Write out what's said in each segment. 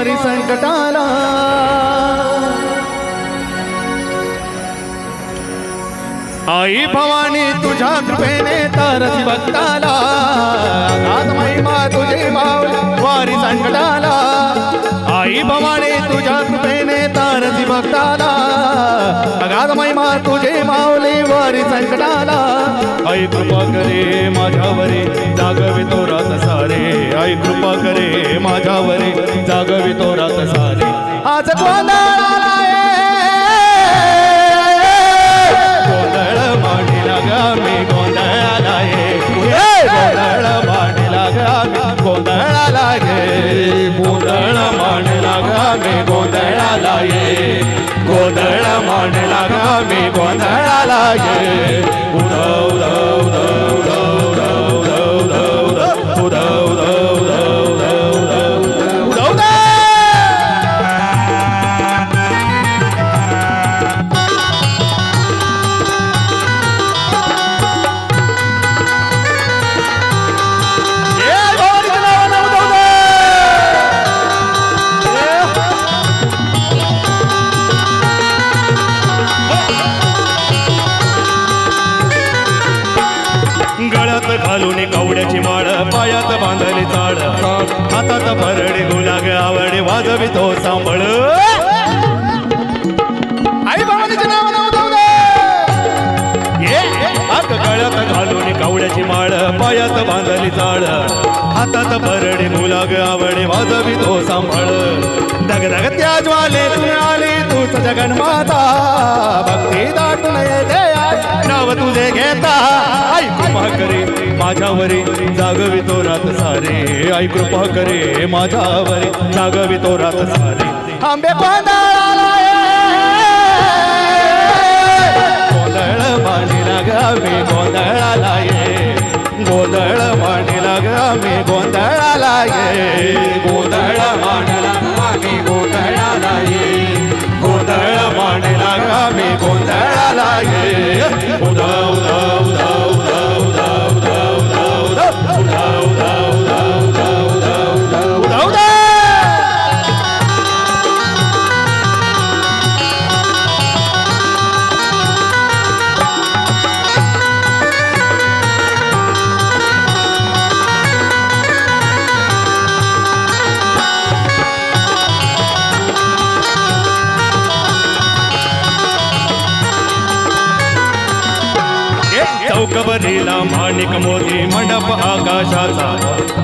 वारी संकटाला. आई भवानी तुझ्या कृपेने तरसी भक्ताला. अगाध महिमा तुझे भाव वारी संकटाला. आई भवानी तुझ्या कृपेने तरसी भक्ताला. अगाध महिमा तुझे भाव आई कृपा करे माझ्यावरी जागवी तो रात सारे. आई कृपा करे माझ्यावरी जागवी तो रात सारे. आज गोंधळ मांडीला गा मी गोंधळाला ये गोंधळ मांडीला गा मी गोंधळाला गे गोंधळ मांडीला गा मी गोंधळाला ये गोंधळ मांडीला गा मी गोंधळाला ये घालून कवड्याची माळ पायात बांधली चाळ. हातात भरडे गुलाग आवडे वाजवितो सांभळ. आई उदव. ये आग गळ्यात घालून कवड्याची माळ पायात बांधली चाळ. हातात भरडे मुलाग आवडे वाजवी तो सांभाळ. दग दग त्या ज्वाले तूच जगन्माता भक्ती दाटून येते नाव तुझे घेता आई कृपा करे माझ्यावरी जागवी तो रात सारे. आई कृपा करे माझ्यावरी जागवी तो रात सारे. आंबे पांडाळाला गोंधळ ग मी गोंधळाला ये. गोंधळ ग मी गोंधळाला ये. गोंधळ yeah, yeah. दिला माणिक मोती मंडप आकाशाचा.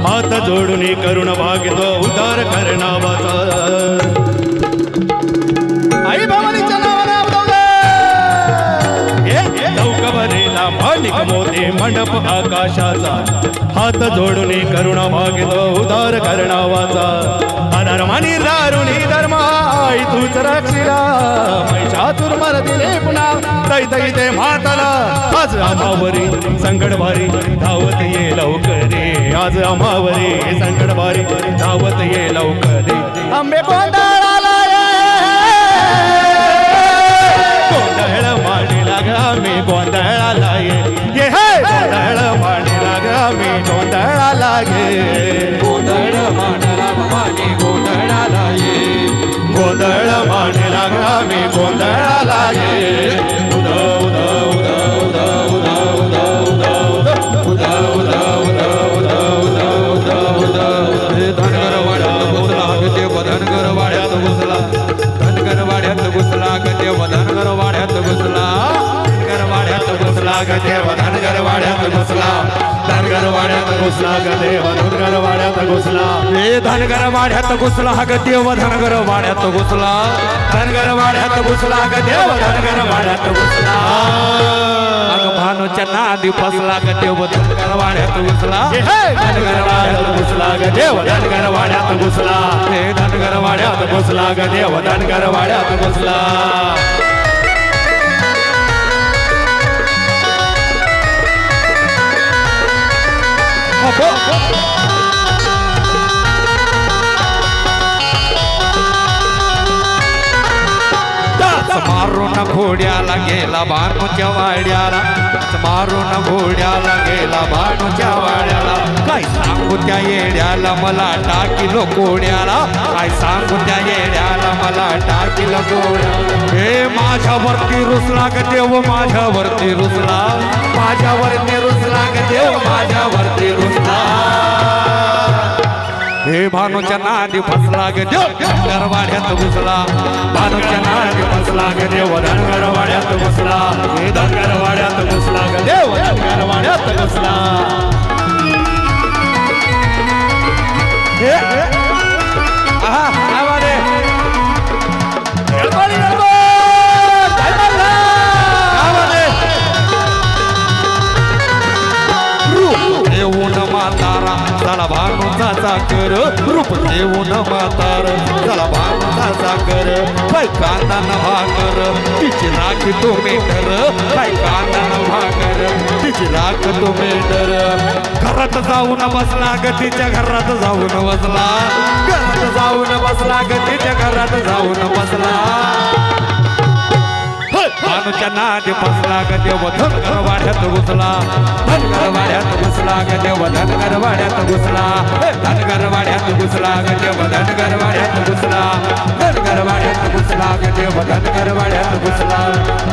हात जोडून करुण भागितो उदार करणावाचा. चौकबरीला मंडप आकाशाचा. हात जोडून करुणा मागितो उदार करणावाचा. अधर्मानी दारुणी धर्मा आई तूच रक्षिला. महिषातुर मर दिले पुन्हा दै दै दे आज आमावरी संकटभारी धावत ये लवकरे. आज आमावरी संकटभारी धावत ये लवकरे. आंबे गोंधळाला लागे. गोंधळ मांडला भवानी गोंधळाला ये. गोंधळ मांडला ग्रामी गोंधळाला देव धनगर वाड्यात घुसला. हे धनगर वाड्यात घुसला गदेव धनगर वाड्यात घुसला. धनगर वाड्यात घुसला गदेव धनगर वाड्यात घुसला. अग भानूच्या नादी फसला गदेव धनगर वाड्यात घुसला. हे हे! धनगर वाड्यात घुसला ग देव धनगर वाड्यात घुसला. हे धनगर वाड्यात घुसला ग देव धनगर वाड्यात घुसला. मारून घोड्याला गेला बाणूच्या वाड्याला. मारून घोड्याला गेला बाणूच्या वाड्याला. काय सांगू त्या येड्याला मला टाकिलो कोड्याला काय सांगू त्या येड्याला मला टाकिलो कोड्याला हे माझ्यावरती रुसला ग देव माझ्यावरती रुसला माझ्यावरती रुसला ग देव माझ्यावरती रुसला हे भानूच्या नादी फसला ग देव. घुसला. भानूच्या नादी फसला ग देव. धनगरवाड्यात घुसला. हे धनगरवाड्यात घुसला ग देव. धनगरवाड्यात घुसला. भानूचा कर रूप देऊन म्हातार. चला भानूचा कर काय कांदा न भाकर. तिची राख तो मेटर काय कांदा न भाकर. तिची राख तो मेटर. घरात जाऊन बसला गतीच्या घरात जाऊन बसला. घरात जाऊन बसला गतीच्या घरात जाऊन बसला. भानूच्या नादी फसला ग देव धनगर वाड्यात घुसला. धनगर वाड्यात घुसला ग देव धनगर वाड्यात घुसला. धनगर वाड्यात घुसला ग देव धनगर वाड्यात घुसला. धनगर वाड्यात घुसला ग देव धनगर वाड्यात घुसला.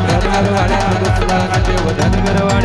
धनगर वाड्यात घुसला ग देव धनगर वाड्यात